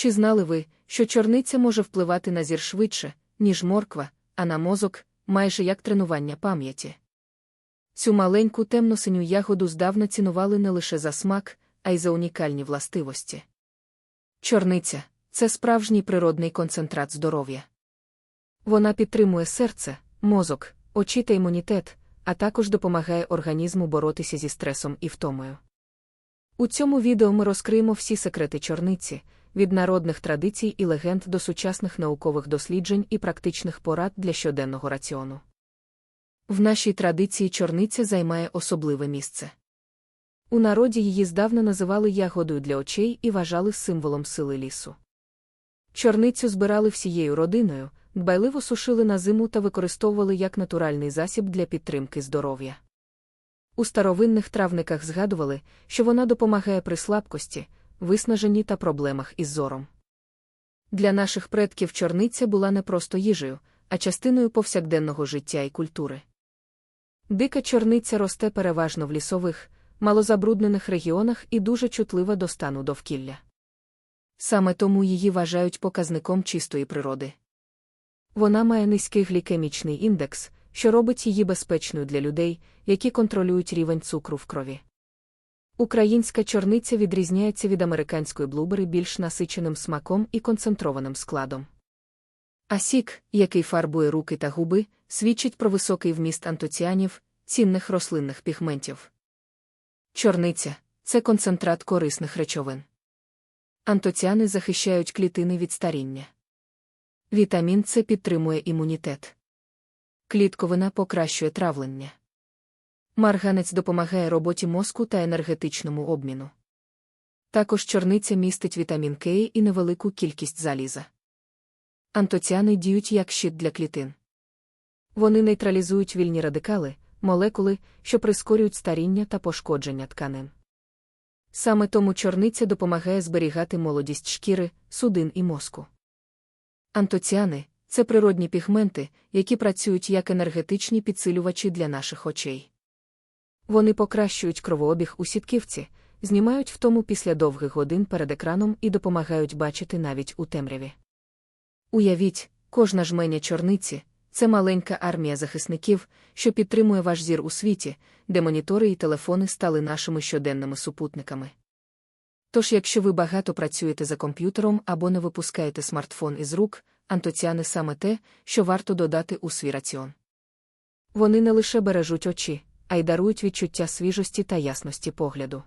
Чи знали ви, що чорниця може впливати на зір швидше, ніж морква, а на мозок, майже як тренування пам'яті? Цю маленьку темно-синю ягоду здавна цінували не лише за смак, а й за унікальні властивості. Чорниця це справжній природний концентрат здоров'я. Вона підтримує серце, мозок, очі та імунітет, а також допомагає організму боротися зі стресом і втомою. У цьому відео ми розкриємо всі секрети чорниці, від народних традицій і легенд до сучасних наукових досліджень і практичних порад для щоденного раціону. В нашій традиції чорниця займає особливе місце. У народі її здавна називали ягодою для очей і вважали символом сили лісу. Чорницю збирали всією родиною, дбайливо сушили на зиму та використовували як натуральний засіб для підтримки здоров'я. У старовинних травниках згадували, що вона допомагає при слабкості, виснаженні та проблемах із зором. Для наших предків чорниця була не просто їжею, а частиною повсякденного життя і культури. Дика чорниця росте переважно в лісових, малозабруднених регіонах і дуже чутлива до стану довкілля. Саме тому її вважають показником чистої природи. Вона має низький глікемічний індекс, що робить її безпечною для людей, які контролюють рівень цукру в крові. Українська чорниця відрізняється від американської блубери більш насиченим смаком і концентрованим складом. А сік, який фарбує руки та губи, свідчить про високий вміст антоціанів, цінних рослинних пігментів. Чорниця це концентрат корисних речовин. Антоціани захищають клітини від старіння. Вітамін С підтримує імунітет. Клітковина покращує травлення. Марганець допомагає роботі мозку та енергетичному обміну. Також чорниця містить вітамін К і невелику кількість заліза. Антоціани діють як щит для клітин. Вони нейтралізують вільні радикали, молекули, що прискорюють старіння та пошкодження тканин. Саме тому чорниця допомагає зберігати молодість шкіри, судин і мозку. Антоціани це природні пігменти, які працюють як енергетичні підсилювачі для наших очей. Вони покращують кровообіг у сітківці, знімають втому після довгих годин перед екраном і допомагають бачити навіть у темряві. Уявіть, кожна жменя чорниці це маленька армія захисників, що підтримує ваш зір у світі, де монітори і телефони стали нашими щоденними супутниками. Тож, якщо ви багато працюєте за комп'ютером або не випускаєте смартфон із рук, антоціани саме те, що варто додати у свій раціон. Вони не лише бережуть очі, а й дарують відчуття свіжості та ясності погляду.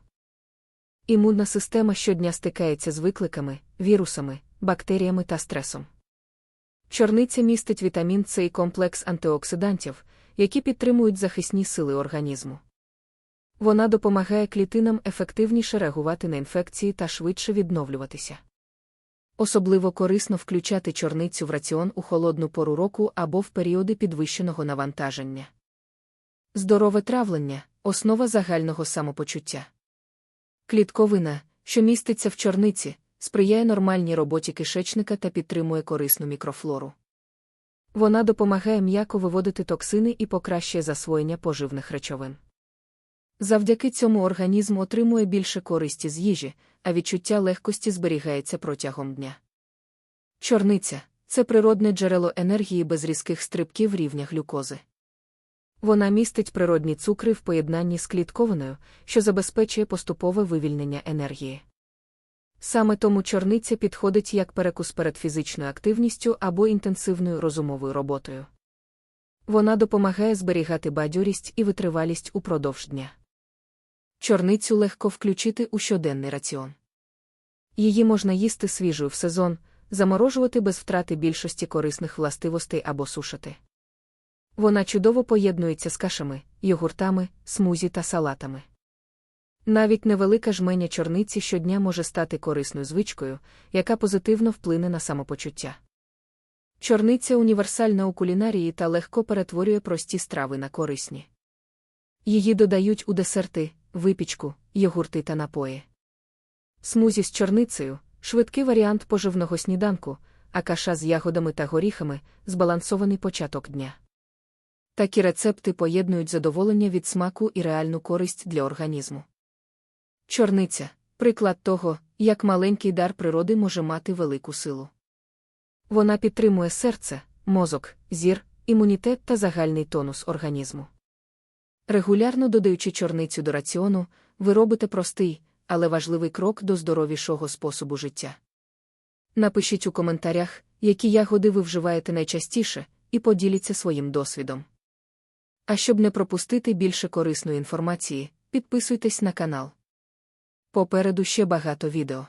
Імунна система щодня стикається з викликами, вірусами, бактеріями та стресом. Чорниця містить вітамін С і комплекс антиоксидантів, які підтримують захисні сили організму. Вона допомагає клітинам ефективніше реагувати на інфекції та швидше відновлюватися. Особливо корисно включати чорницю в раціон у холодну пору року або в періоди підвищеного навантаження. Здорове травлення основа загального самопочуття. Клітковина, що міститься в чорниці, сприяє нормальній роботі кишечника та підтримує корисну мікрофлору. Вона допомагає м'яко виводити токсини і покращує засвоєння поживних речовин. Завдяки цьому організм отримує більше користі з їжі, а відчуття легкості зберігається протягом дня. Чорниця це природне джерело енергії без різких стрибків рівня глюкози. Вона містить природні цукри в поєднанні з клітковиною, що забезпечує поступове вивільнення енергії. Саме тому чорниця підходить як перекус перед фізичною активністю або інтенсивною розумовою роботою. Вона допомагає зберігати бадьорість і витривалість упродовж дня. Чорницю легко включити у щоденний раціон. Її можна їсти свіжою в сезон, заморожувати без втрати більшості корисних властивостей або сушити. Вона чудово поєднується з кашами, йогуртами, смузі та салатами. Навіть невелика жменя чорниці щодня може стати корисною звичкою, яка позитивно вплине на самопочуття. Чорниця універсальна у кулінарії та легко перетворює прості страви на корисні. Її додають у десерти, випічку, йогурти та напої. Смузі з чорницею швидкий варіант поживного сніданку, а каша з ягодами та горіхами збалансований початок дня. Такі рецепти поєднують задоволення від смаку і реальну користь для організму. Чорниця приклад того, як маленький дар природи може мати велику силу. Вона підтримує серце, мозок, зір, імунітет та загальний тонус організму. Регулярно додаючи чорницю до раціону, ви робите простий, але важливий крок до здоровішого способу життя. Напишіть у коментарях, які ягоди ви вживаєте найчастіше, і поділіться своїм досвідом. А щоб не пропустити більше корисної інформації, підписуйтесь на канал. Попереду ще багато відео.